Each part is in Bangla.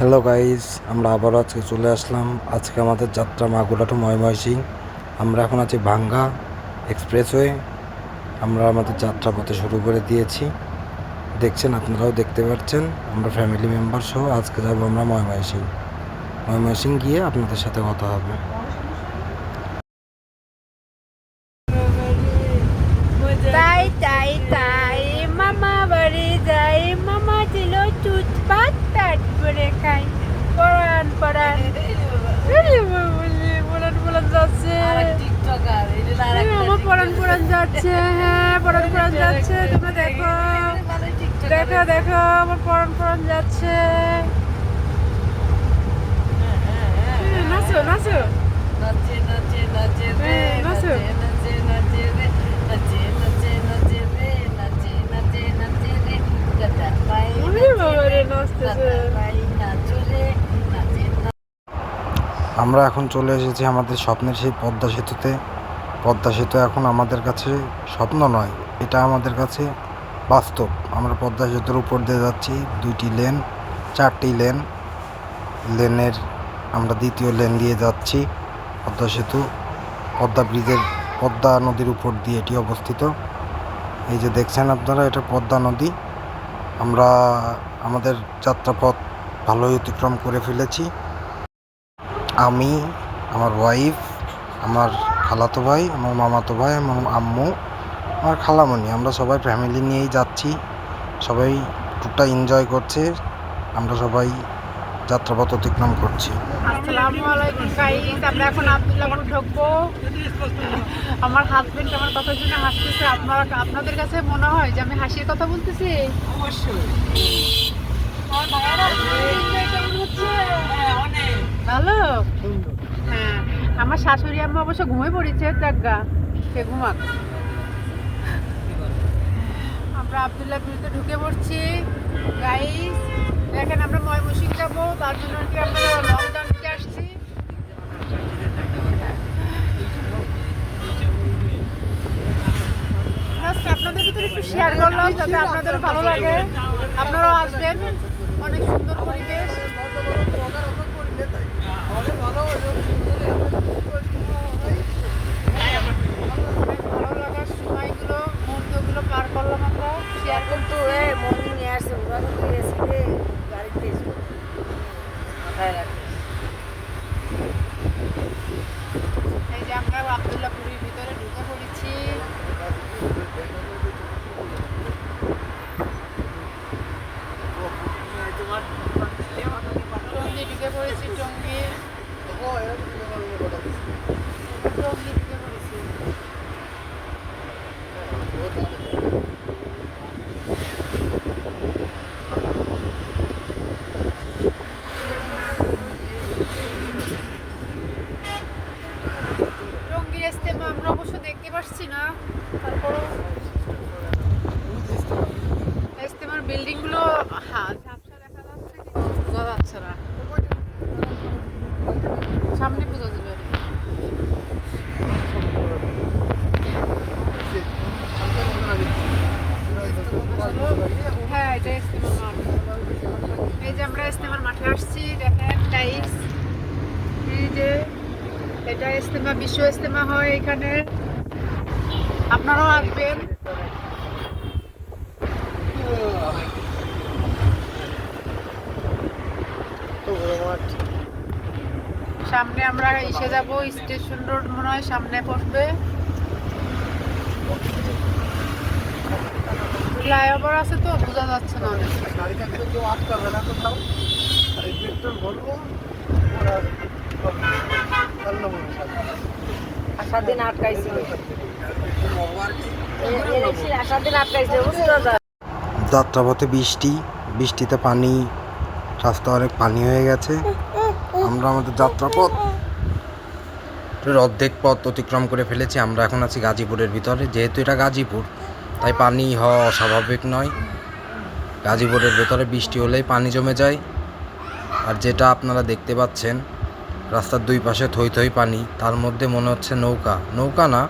হ্যালো গাইজ আমরা আবারও আজকে চলে আসলাম। আজকে আমাদের যাত্রা মাগুরা টু ময়ময়সিং আমরা এখন আছি ভাঙ্গা এক্সপ্রেসওয়ে। আমরা আমাদের যাত্রা পথে শুরু করে দিয়েছি। দেখছেন, আপনারাও দেখতে পাচ্ছেন, আমরা ফ্যামিলি মেম্বার সহ আজকে যাব আমরা ময়ময়সিং ময়ময়সিং গিয়ে আপনাদের সাথে কথা হবে তাই তাই তাই মামা বাড়ি যাই মামা ছিল চুচ পাত তারপরে খাই। পড়ান পড়ান পড়ান পড়ান যাচ্ছে। আমার পড়ান পড়ান যাচ্ছে। হ্যাঁ পড়ান পড়ান যাচ্ছে। তোমরা দেখো। দেখো দেখো আমার পড়ান পড়ান যাচ্ছে। হ্যাঁ, নাচো নাচো। ওরে আমরা এখন চলে এসেছি আমাদের স্বপ্নের সেই পদ্মা সেতুতে। পদ্মা সেতু এখন আমাদের কাছে স্বপ্ন নয়, এটা আমাদের কাছে বাস্তব। আমরা পদ্মা সেতুর উপর দিয়ে যাচ্ছি, দুইটি লেন, চারটি লেন। লেনের আমরা দ্বিতীয় লেন দিয়ে যাচ্ছি, পদ্মা সেতু। পদ্মা ব্রিজের, পদ্মা নদীর উপর দিয়ে এটি অবস্থিত। এই যে দেখছেন আপনারা, এটা পদ্মা নদী। আমরা, আমাদের যাত্রাপথ ভালোই অতিক্রম করে ফেলেছি। আমি আমার ওয়াইফ আমার খালাতো ভাই আমার মামাতো ভাই আমার আম্মু আমার খালামণি। আমরা সবাই ফ্যামিলি নিয়েই যাচ্ছি। সবাই টুকটা এনজয় করছে। আমরা সবাই যাত্রাপথ অতিক্রম করছি। আসসালামু আলাইকুম আমরা এখন ঢুকবো। আমার হাজবেন্ড আমার কথা শুনে হাসতেছে। আপনার আপনাদের কাছে মনে হয় যে আমি হাসির কথা বলতেছি? অবশ্যই ভালো হ্যাঁ আমার শাশুড়ি আম্মা অবশ্য ঘুমিয়ে পড়েছে জাগা সে ঘুমাক। আমরা আবদুল্লাহ বিরুদ্ধে ঢুকে পড়ছি। গাইস দেখেন আমরা ময়মনসিং যাব, তার জন্য আর কি আমরা লং জার্নিতে আসছি। আপনাদের ভিতরে একটু শেয়ার করলাম, যাতে আপনাদেরও ভালো লাগে। আপনারাও আসবেন, অনেক সুন্দর পরিবেশ। এই যে আমরা আবদুল্লাপুরের ভিতরে ঢুকে পড়েছি টঙ্গি ঢুকে পড়েছি টঙ্গি টঙ্গি ঢুকে পড়েছি টঙ্গির ইস্তেমা আমরা অবশ্য দেখতে পাচ্ছি না তারপরও ইস্তেমার বিল্ডিংগুলো হ্যাঁ ঝাপসা দেখা যাচ্ছে কিন্তু বোঝা যাচ্ছে না সামনে বোঝা যাবে আর কি। হ্যাঁ এটা ইস্তেমার মাঠ এই যে আমরা ইস্তেমার মাঠে আসছি দেখেন টাইলস এই যে এটা ইস্তেমা বিশ্ব ইস্তেমা হয় এখানে। আপনারাও আসবেন। সামনে আমরা এসে যাব, স্টেশন রোড মনে হয় সামনে পড়বে। ফ্লাইওভার আছে তো, বোঝা যাচ্ছে না অনেক। আসার দিন আটকাইছিল ইলেকশন যাত্রাপথে বৃষ্টি, বৃষ্টিতে পানি রাস্তা অনেক পানি হয়ে গেছে। আমরা আমাদের যাত্রাপথ অর্ধেক পথ অতিক্রম করে ফেলেছি। আমরা এখন আছি গাজীপুরের ভিতরে। যেহেতু এটা গাজীপুর, তাই পানি হওয়া অস্বাভাবিক নয়। গাজীপুরের ভেতরে বৃষ্টি হলেই পানি জমে যায়। আর যেটা আপনারা দেখতে পাচ্ছেন রাস্তার দুই পাশে থই থই পানি, তার মধ্যে মনে হচ্ছে নৌকা। নৌকা না,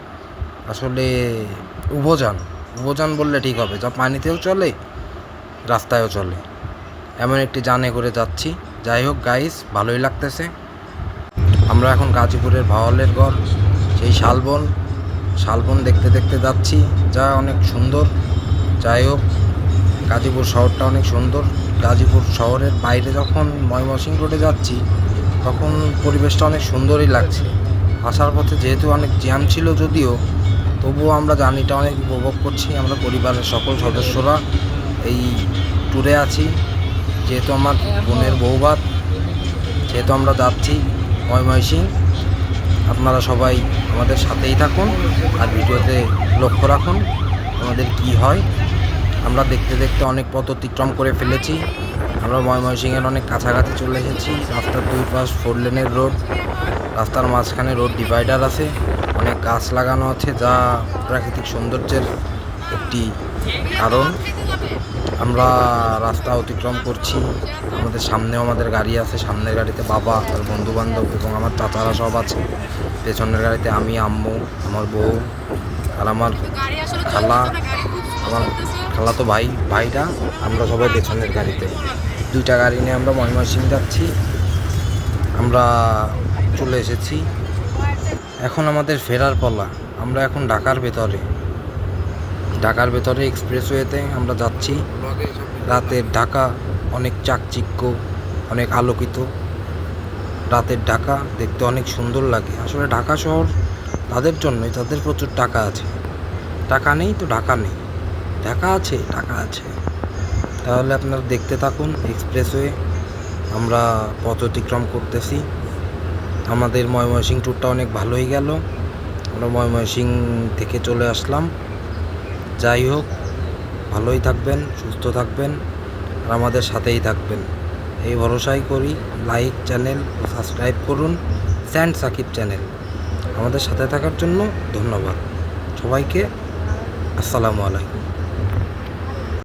আসলে উভোযান। উভোযান বললে ঠিক হবে, যা পানিতেও চলে, রাস্তায়ও চলে। এমন একটি জানে করে যাচ্ছি। যাই হোক গাইস ভালোই লাগতেছে। আমরা এখন গাজীপুরের ভাওয়ালের গড় সেই শালবন। শালবন দেখতে দেখতে যাচ্ছি, যা অনেক সুন্দর। যাই হোক, গাজীপুর শহরটা অনেক সুন্দর। গাজীপুর শহরের বাইরে যখন ময়মনসিংহ রোডে যাচ্ছি তখন পরিবেশটা অনেক সুন্দরই লাগছে। আসার পথে যেহেতু অনেক জ্যাম ছিল যদিও, তবুও আমরা জার্নিটা অনেক উপভোগ করছি। আমরা পরিবারের সকল সদস্যরা এই ট্যুরে আছি। যেহেতু আমার বোনের বৌভাত যেহেতু আমরা যাচ্ছি ময়মনসিং, আপনারা সবাই আমাদের সাথেই থাকুন আর ভিডিওতে লক্ষ্য রাখুন আমাদের কি হয়। আমরা দেখতে দেখতে অনেক পথ অতিক্রম করে ফেলেছি। আমরা ময়মনসিংহের অনেক কাছাকাছি চলে এসেছি। রাস্তার দুই পাশ ফোর লেনের রোড রাস্তার মাঝখানে রোড ডিভাইডার আছে। অনেক গাছ লাগানো আছে, যা প্রাকৃতিক সৌন্দর্যের একটি কারণ। আমরা রাস্তা অতিক্রম করছি। আমাদের সামনেও আমাদের গাড়ি আছে। সামনের গাড়িতে বাবা, তার বন্ধু বান্ধব এবং আমার চাচারা সব আছে। পেছনের গাড়িতে আমি, আম্মু, আমার বউ আর আমার খালা, আমার খালাতো ভাই, ভাইরা, আমরা সবাই পেছনের গাড়িতে। দুইটা গাড়ি নিয়ে আমরা ময়মনসিং যাচ্ছি। আমরা চলে এসেছি। এখন আমাদের ফেরার পালা। আমরা এখন ঢাকার ভেতরে। ঢাকার ভেতরে এক্সপ্রেসওয়েতে আমরা যাচ্ছি। রাতের ঢাকা অনেক চাকচিক্য, অনেক আলোকিত। রাতের ঢাকা দেখতে অনেক সুন্দর লাগে। আসলে ঢাকা শহর তাদের জন্যই, তাদের প্রচুর টাকা আছে। টাকা নেই তো ঢাকা নেই। ঢাকা আছে, টাকা আছে। তাহলে আপনারা দেখতে থাকুন এক্সপ্রেসওয়ে। আমরা পথ অতিক্রম করতেছি। আমাদের ময়মনসিং ট্যুরটা অনেক ভালোই গেল। আমরা ময়মনসিং থেকে চলে আসলাম। যাই হোক, ভালোই থাকবেন, সুস্থ থাকবেন, আর আমাদের সাথেই থাকবেন। এই ভরসাই করি। লাইক চ্যানেল সাবস্ক্রাইব করুন। স্যান্ড সাকিব চ্যানেল আমাদের সাথে থাকার জন্য ধন্যবাদ। সবাইকে আসসালামু আলাইকুম।